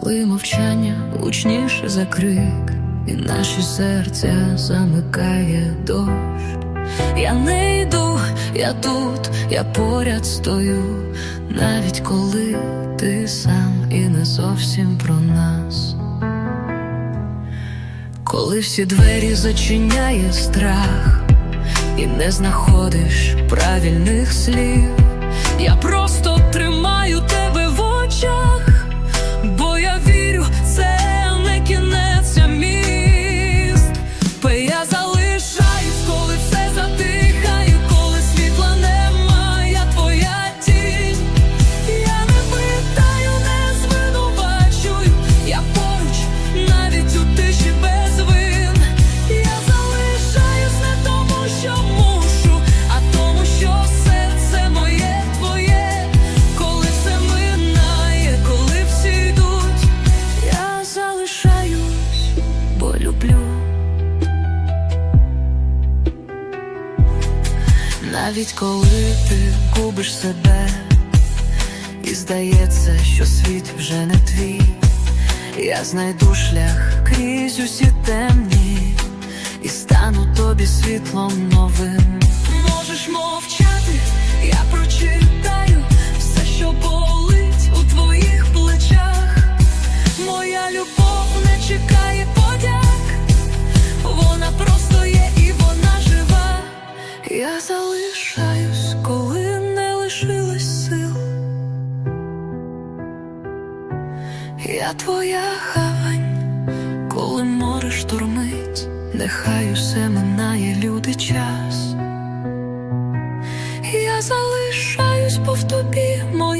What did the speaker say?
коли мовчання гучніше за крик, і наші серця замикає дощ. Я не йду, я тут, я поряд стою, навіть коли ти сам і не зовсім про нас. Коли всі двері зачиняє страх, і не знаходиш правильних слів, я просто тримаю тебе Навіть коли ти губиш себе, і здається, що світ вже не твій, я знайду шлях крізь усі темні, і стану тобі світлом новим. Можеш мовчати, я прочитаю Я твоя гавань, коли море штурмить, нехай усе минає люди час. Я залишаюсь, бо в тобі моя.